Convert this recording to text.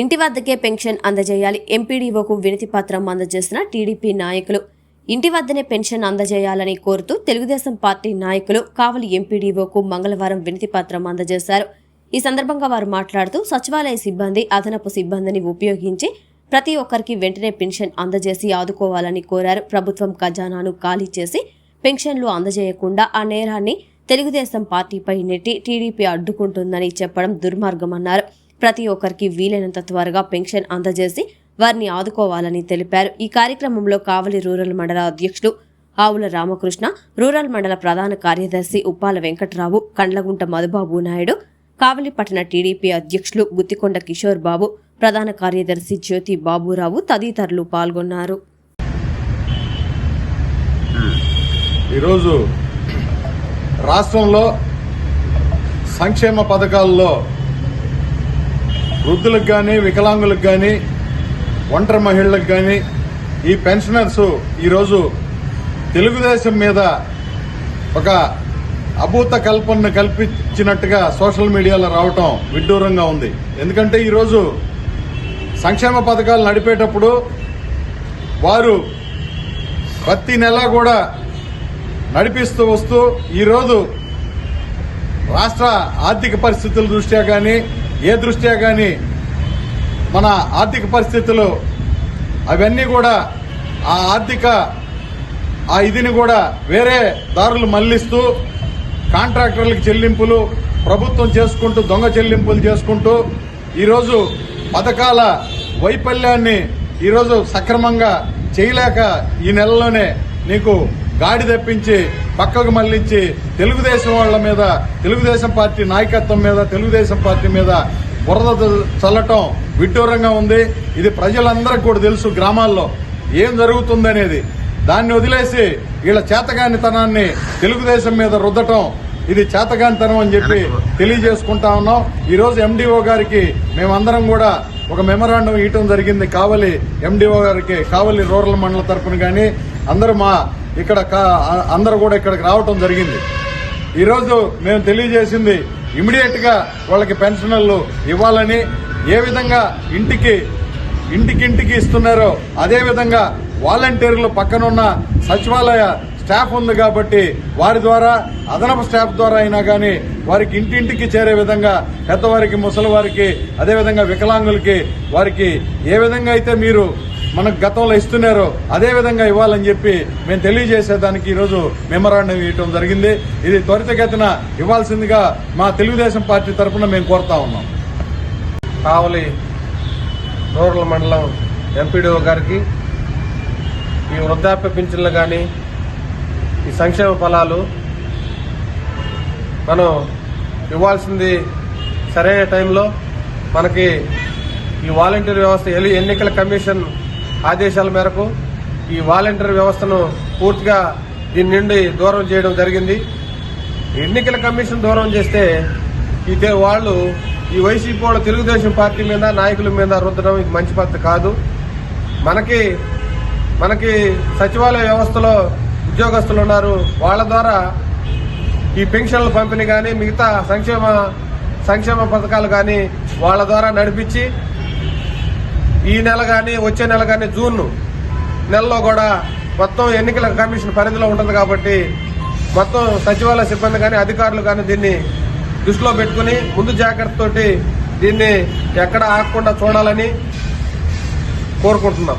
ఇంటి వద్దకే పెన్షన్ అందజేయాలి. ఎంపీడీఓకు వినతి పత్రం అందజేసిన టీడీపీ నాయకులు. ఇంటి వద్దనే పెన్షన్ అందజేయాలని కోరుతూ తెలుగుదేశం పార్టీ నాయకులు కావలి ఎంపీడీఓకు మంగళవారం వినతి పత్రం అందజేశారు. ఈ సందర్భంగా వారు మాట్లాడుతూ సచివాలయ సిబ్బంది అదనపు సిబ్బందిని ఉపయోగించి ప్రతి ఒక్కరికి వెంటనే పెన్షన్ అందజేసి ఆదుకోవాలని కోరారు. ప్రభుత్వం ఖజానాను ఖాళీ చేసి పెన్షన్లు అందజేయకుండా ఆ నేరాన్ని తెలుగుదేశం పార్టీపై నెట్టి టీడీపీ అడ్డుకుంటుందని చెప్పడం దుర్మార్గమన్నారు. ప్రతి ఒక్కరికి వీలైనంత త్వరగా పెన్షన్ అందజేసి వారిని ఆదుకోవాలని తెలిపారు. ఈ కార్యక్రమంలో కావలి రూరల్ మండల అధ్యక్షులు ఆవుల రామకృష్ణ రూరల్ మండల ప్రధాన కార్యదర్శి ఉప్పాల వెంకట్రావు కండ్లగుంట మధుబాబు నాయుడు కావలి పట్టణ టీడీపీ అధ్యక్షులు గుత్తికొండ కిషోర్ బాబు ప్రధాన కార్యదర్శి జ్యోతి బాబురావు తదితరులు పాల్గొన్నారు. ఈరోజు రాష్ట్రంలో సంక్షేమ పథకాల్లో వృద్ధులకు కానీ వికలాంగులకు కానీ ఒంటరి మహిళలకు కానీ ఈ పెన్షనర్స్ ఈరోజు తెలుగుదేశం మీద ఒక అభూత కల్పనను కల్పించినట్టుగా సోషల్ మీడియాలో రావటం విడ్డూరంగా ఉంది. ఎందుకంటే ఈరోజు సంక్షేమ పథకాలు నడిపేటప్పుడు వారు ప్రతి నెల కూడా నడిపిస్తూ వస్తూ ఈరోజు రాష్ట్ర ఆర్థిక పరిస్థితుల దృష్ట్యా కానీ ఏ దృష్ట్యా కానీ మన ఆర్థిక పరిస్థితులు అవన్నీ కూడా ఆ ఆర్థిక ఆ ఇదిని కూడా వేరే దారులు మళ్ళిస్తూ కాంట్రాక్టర్లకు చెల్లింపులు ప్రభుత్వం చేసుకుంటూ దొంగ చెల్లింపులు చేసుకుంటూ ఈరోజు పథకాల వైఫల్యాన్ని ఈరోజు సక్రమంగా చేయలేక ఈ నెలలోనే నీకు గాడి తెప్పించి పక్కకు మళ్ళించి తెలుగుదేశం వాళ్ళ మీద తెలుగుదేశం పార్టీ నాయకత్వం మీద తెలుగుదేశం పార్టీ మీద బురద చల్లటం విడ్డూరంగా ఉంది. ఇది ప్రజలందరికీ కూడా తెలుసు గ్రామాల్లో ఏం జరుగుతుందనేది. దాన్ని వదిలేసి వీళ్ళ చేతగానితనాన్ని తెలుగుదేశం మీద రుద్దటం ఇది చేతగానితనం అని చెప్పి తెలియజేసుకుంటా ఉన్నాం. ఈ రోజు ఎండిఓ గారికి మేమందరం కూడా ఒక మెమరాండం ఇవ్వటం జరిగింది. కావలి ఎండిఓ గారికి కావలి రూరల్ మండల తరపున కానీ అందరూ మా ఇక్కడ కా- అందరూ కూడా ఇక్కడికి రావటం జరిగింది. ఈరోజు మేము తెలియజేసింది ఇమీడియట్గా వాళ్ళకి పెన్షన్లు ఇవ్వాలని ఏ విధంగా ఇంటికి ఇంటికింటికి ఇస్తున్నారో అదేవిధంగా వాలంటీర్లు పక్కనున్న సచివాలయ స్టాఫ్ ఉంది కాబట్టి వారి ద్వారా అదనపు స్టాఫ్ ద్వారా అయినా కానీ వారికి ఇంటింటికి చేరే విధంగా పెద్దవారికి ముసలి వారికి అదేవిధంగా వికలాంగులకి వారికి ఏ విధంగా అయితే మీరు మనకు గతంలో ఇస్తున్నారో. అదే విధంగా ఇవ్వాలని చెప్పి మేము తెలియజేసేదానికి ఈరోజు మెమరాండం ఇవ్వడం జరిగింది. ఇది త్వరితగతిన ఇవ్వాల్సిందిగా మా తెలుగుదేశం పార్టీ తరఫున మేము కోరుతా ఉన్నాం. కావలి రూరల్ మండలం ఎంపీడీఓ గారికి ఈ వృద్ధాప్య పింఛన్లు కానీ ఈ సంక్షేమ ఫలాలు మనం ఇవ్వాల్సింది సరైన టైంలో మనకి ఈ వాలంటీర్ వ్యవస్థ ఎన్నికల కమిషన్ ఆదేశాల మేరకు ఈ వాలంటీర్ వ్యవస్థను పూర్తిగా దీని నుండి దూరం చేయడం జరిగింది. ఎన్నికల కమిషన్ దూరం చేస్తే ఇదే వాళ్ళు ఈ వైసీపీ వాళ్ళు తెలుగుదేశం పార్టీ మీద నాయకుల మీద రుద్దడం ఇది మంచి పద్ధతి కాదు. మనకి మనకి సచివాలయ వ్యవస్థలో ఉద్యోగస్తులు ఉన్నారు. వాళ్ళ ద్వారా ఈ పెన్షన్ల పంపిణీ కానీ మిగతా సంక్షేమ సంక్షేమ పథకాలు కానీ వాళ్ళ ద్వారా నడిపించి ఈ నెల కానీ వచ్చే నెల కానీ జూన్ నెలలో కూడా మొత్తం ఎన్నికల కమిషన్ పరిధిలో ఉంటుంది కాబట్టి మొత్తం సచివాలయ సిబ్బంది కానీ అధికారులు కానీ దీన్ని దృష్టిలో పెట్టుకుని ముందు జాగ్రత్తతోటి దీన్ని ఎక్కడ ఆగకుండా చూడాలని కోరుకుంటున్నాం.